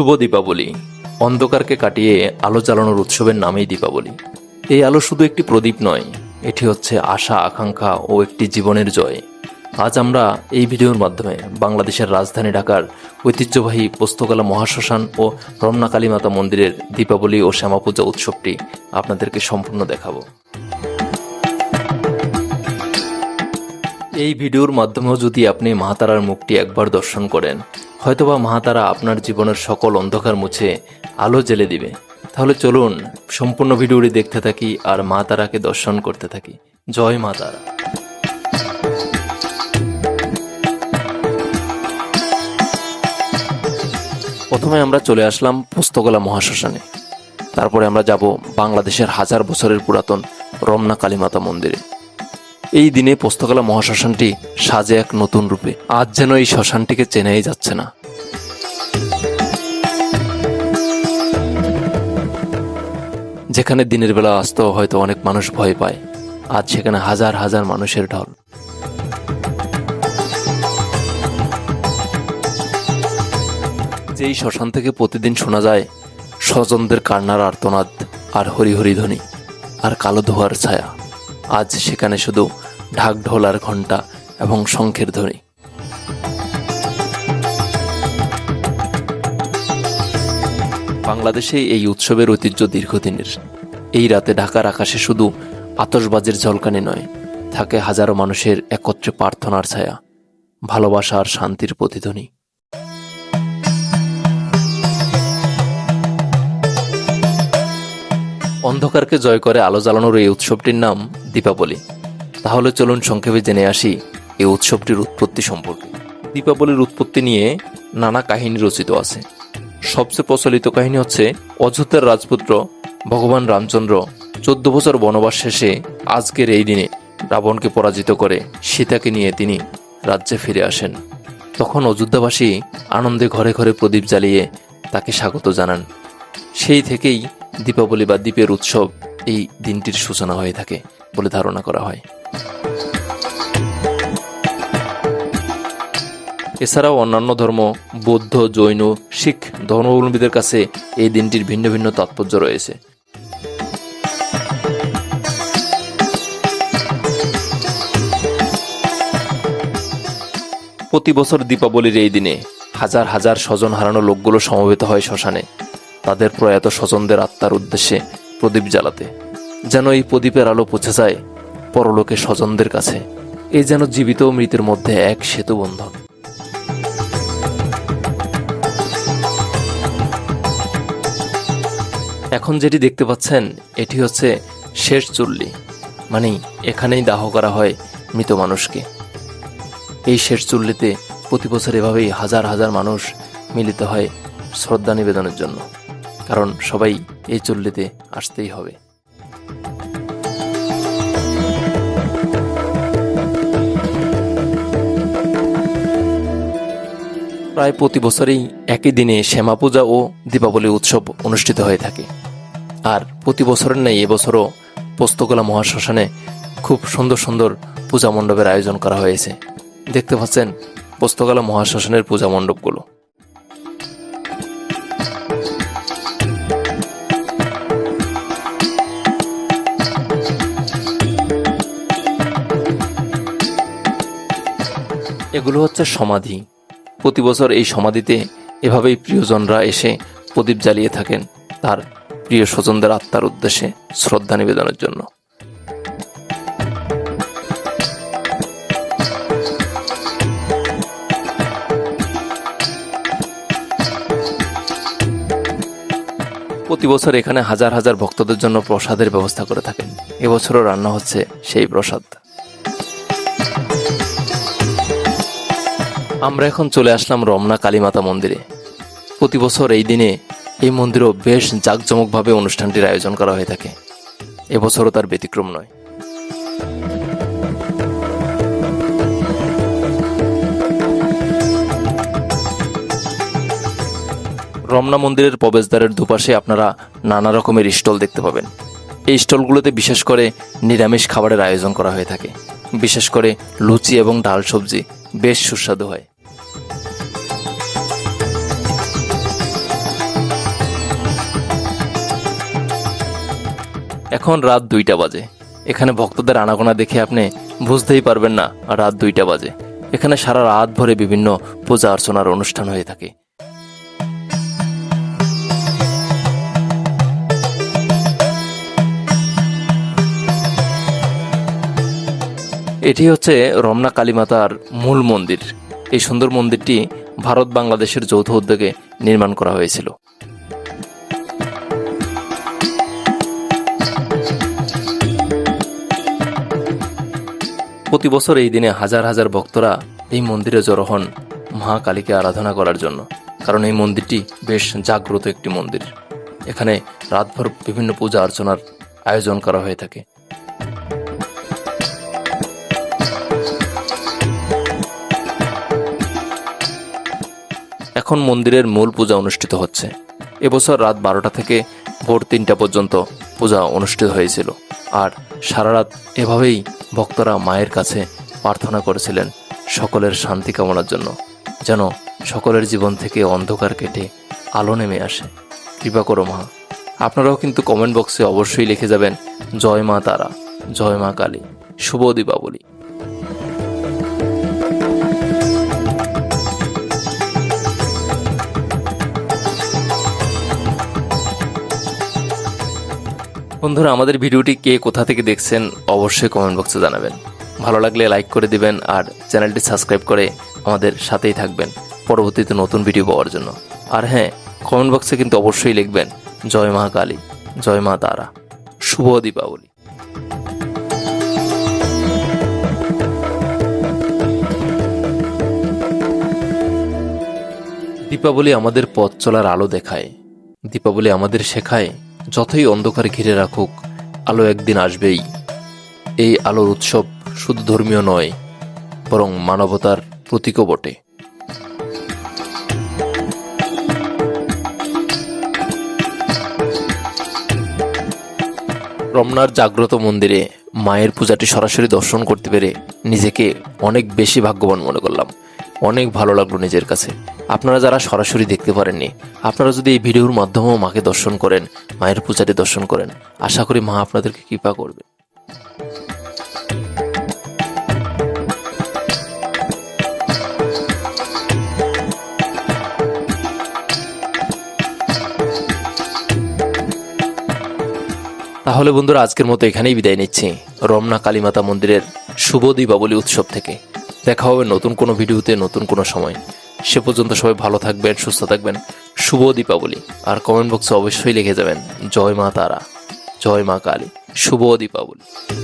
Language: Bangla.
শুভ দীপাবলি। অন্ধকারকে কাটিয়ে আলো চালানোর উৎসবের নামেই দীপাবলি। এই আলো শুধু একটি প্রদীপ নয়, এটি হচ্ছে আশা, আকাঙ্ক্ষা ও একটি জীবনের জয়। আজ আমরা এই ভিডিওর মাধ্যমে বাংলাদেশের রাজধানী ঢাকার ঐতিহ্যবাহী পোস্তকলা মহাশ্মশান ও রমনা কালীমাতা মন্দিরের দীপাবলি ও শ্যামাপূজা উৎসবটি আপনাদেরকে সম্পূর্ণ দেখাবো। এই ভিডিওর মাধ্যমেও যদি আপনি মাহাতারার মুখটি একবার দর্শন করেন হয়তোবা মাহাতারা আপনার জীবনের সকল অন্ধকার মুছে আলো জ্বেলে দিবে। তাহলে চলুন সম্পূর্ণ ভিডিওটি দেখতে থাকি আর মা তারাকে দর্শন করতে থাকি। জয় মা তারা প্রথমে আমরা চলে আসলাম পুস্তকলা মহাশ্মশানে। তারপরে আমরা যাব বাংলাদেশের হাজার বছরের পুরাতন রমনা কালীমাতা মন্দিরে। এই দিনে পোস্তকলা মহাশ্মশানটি সাজে এক নতুন রূপে। আজ যেন এই শ্মশানটিকে চেনাই যাচ্ছে না। যেখানে দিনের বেলা আসতো হয়তো অনেক মানুষ ভয় পায়, আজ সেখানে হাজার হাজার মানুষের ঢল। যেই শ্মশান থেকে প্রতিদিন শোনা যায়, স্বজনদের কান্নার আর্তনাদ আর হরিহরি ধ্বনি আর কালো ধোয়ার ছায়া। আজ সেখানে শুধু ঢাক ঢোলার ঘণ্টা এবং শঙ্খের ধ্বনি। বাংলাদেশে এই উৎসবের ঐতিহ্য দীর্ঘদিনের। এই রাতে ঢাকার আকাশে শুধু আতশবাজির ঝলকানি নয়, থাকে হাজারো মানুষের একত্রে প্রার্থনার ছায়া ভালোবাসা আর শান্তির প্রতিধ্বনি। অন্ধকারকে জয় করে আলো জ্বালানোর এই উৎসবটির নাম দীপাবলি। তাহলে চলুন সংক্ষেপে জেনে আসি এই উৎসবটির উৎপত্তি সম্পর্কে। দীপাবলির উৎপত্তি নিয়ে নানা কাহিনী রচিত আছে। সবচেয়ে প্রচলিত কাহিনী হচ্ছে, অযোধ্যার রাজপুত্র ভগবান রামচন্দ্র চোদ্দ বছর বনবাস শেষে আজকের এই দিনে রাবণকে পরাজিত করে সীতাকে নিয়ে তিনি রাজ্যে ফিরে আসেন। তখন অযোধ্যাবাসী আনন্দে ঘরে ঘরে প্রদীপ জ্বালিয়ে তাকে স্বাগত জানান। সেই থেকেই দীপাবলি বা দ্বীপের উৎসব এই দিনটির সূচনা হয়ে থাকে বলে ধারণা করা হয়। এছাড়াও অন্যান্য ধর্ম, বৌদ্ধ, জৈন, শিখ ধর্মাবলম্বীদের কাছে এই দিনটির ভিন্ন ভিন্ন তাৎপর্য রয়েছে। প্রতি বছর দীপাবলির এই দিনে হাজার হাজার স্বজন হারানো লোকগুলো সমবেত হয় শ্মশানে। তাদের প্রয়াত স্বজনদের আত্মার উদ্দেশ্যে প্রদীপ জ্বালাতে। যেন এই প্রদীপের আলো পৌঁছে যায় পরলোকে স্বজনদের কাছে। এই যেন জীবিত ও মৃতের মধ্যে এক সেতু বন্ধন। এখন যেটি দেখতে পাচ্ছেন, এটি হচ্ছে শেষ চুল্লি। মানে এখানেই দাহ করা হয় মৃত মানুষকে। এই শেষ চুল্লিতে প্রতি বছর এভাবেই হাজার হাজার মানুষ মিলিত হয় শ্রদ্ধা নিবেদনের জন্য। কারণ সবাই এই চল্লিতে আসতেই হবে। প্রায় প্রতি বছরেই একই দিনে শ্যামা পূজা ও দীপাবলি উৎসব অনুষ্ঠিত হয়ে থাকে। আর প্রতি বছরের নেই এবছরও পোস্তকলা মহাশ্মশানে খুব সুন্দর সুন্দর পূজা মণ্ডপের আয়োজন করা হয়েছে। দেখতে পাচ্ছেন, পোস্তকলা মহাশ্মশানের পূজা মণ্ডপগুলো। এগুলো হচ্ছে সমাধি। প্রতি বছর এই সমাধিতে এভাবেই প্রিয়জনরা এসে প্রদীপ জ্বালিয়ে থাকেন তার প্রিয় স্বজনদের আত্মার উদ্দেশ্যে শ্রদ্ধা নিবেদনের জন্য। প্রতি বছর এখানে হাজার হাজার ভক্তদের জন্য প্রসাদের ব্যবস্থা করে থাকেন। এবছরও রান্না হচ্ছে সেই প্রসাদ। আমরা এখন চলে আসলাম রমনা কালীমাতা মন্দিরে। প্রতি বছর এই দিনে এই মন্দিরও বেশ জাঁকজমকভাবে অনুষ্ঠানটির আয়োজন করা হয়ে থাকে। এবছরও তার ব্যতিক্রম নয়। রমনা মন্দিরের প্রবেশদ্বারের দুপাশে আপনারা নানা রকমের স্টল দেখতে পাবেন। এই স্টলগুলোতে বিশেষ করে নিরামিষ খাবারের আয়োজন করা হয়ে থাকে। বিশেষ করে লুচি এবং ডাল সবজি বেশ সুস্বাদু হয়। এখন রাত দুইটা বাজে। এখানে ভক্তদের আনাগোনা দেখে আপনি বুঝতেই পারবেন না, রাত দুইটা বাজে। এখানে সারা রাত ভরে বিভিন্ন পূজা অর্চনার অনুষ্ঠান হয়ে থাকে। এটি হচ্ছে রমনা কালীমাতার মূল মন্দির। এই সুন্দর মন্দিরটি ভারত বাংলাদেশের যৌথ উদ্যোগে নির্মাণ করা হয়েছিল। প্রতি বছর এই দিনে হাজার হাজার ভক্তরা এই মন্দিরে জড়ো হন মা কালীকে আরাধনা করার জন্য। কারণ এই মন্দিরটি বেশ জাগ্রত একটি মন্দির। এখানে রাতভর বিভিন্ন পূজা অর্চনার আয়োজন করা হয়ে থাকে। এখন মন্দিরের মূল পূজা অনুষ্ঠিত হচ্ছে। এবছর রাত বারোটা থেকে ভোর তিনটা পর্যন্ত পূজা অনুষ্ঠিত হয়েছিল। আর সারা রাত এভাবেই ভক্তরা মায়ের কাছে প্রার্থনা করেছিলেন সকলের শান্তি কামনার জন্য, যেন সকলের জীবন থেকে অন্ধকার কেটে আলো নেমে আসে। কৃপা করো মা। আপনারাও কিন্তু কমেন্ট বক্সে অবশ্যই লিখে যাবেন, জয় মা তারা, জয় মা কালী। শুভ দীপাবলি। বন্ধুরা, আমাদের ভিডিওটি কে কোথা থেকে দেখছেন অবশ্যই কমেন্ট বক্সে জানাবেন। ভালো লাগলে লাইক করে দিবেন আর চ্যানেলটি সাবস্ক্রাইব করে আমাদের সাথেই থাকবেন পরবর্তীতে নতুন ভিডিও পাওয়ার জন্য। আর হ্যাঁ কমেন্ট বক্সে কিন্তু অবশ্যই লিখবেন, জয় মা কালী, জয় মা তারা, শুভ দীপাবলি। দীপাবলি আমাদের পথ চলার আলো দেখায়। দীপাবলি আমাদের শেখায় যতই অন্ধকার ঘিরে রাখুক, আলো একদিন আসবেই। এই আলোর উৎসব শুধু ধর্মীয় নয়, বরং মানবতার প্রতীকও বটে। রমনার জাগ্রত মন্দিরে মায়ের পূজাটি সরাসরি দর্শন করতে পেরে নিজেকে অনেক বেশি ভাগ্যবান মনে করলাম। অনেক ভালো লাগল নিজের কাছে। আপনারা যারা সরাসরি দেখতে পারেননি, আপনারা যদি এই ভিডিওর মাধ্যমেও মাকে দর্শন করেন, মায়ের পূজাটি দর্শন করেন, আশা করি মা আপনাদেরকে কৃপা করবে। তাহলে বন্ধুরা, আজকের মতো এখানেই বিদায় নিচ্ছি। রমনা কালীমাতা মন্দিরের শুভ দীপাবলি উৎসব থেকে। দেখা হবে নতুন কোনো ভিডিওতে, নতুন কোনো সময়। সে পর্যন্ত সবাই ভালো থাকবেন, সুস্থ থাকবেন। শুভ দীপাবলি। আর কমেন্ট বক্সে অবশ্যই লিখে যাবেন, জয় মা তারা, জয় মা কালী। শুভ দীপাবলি।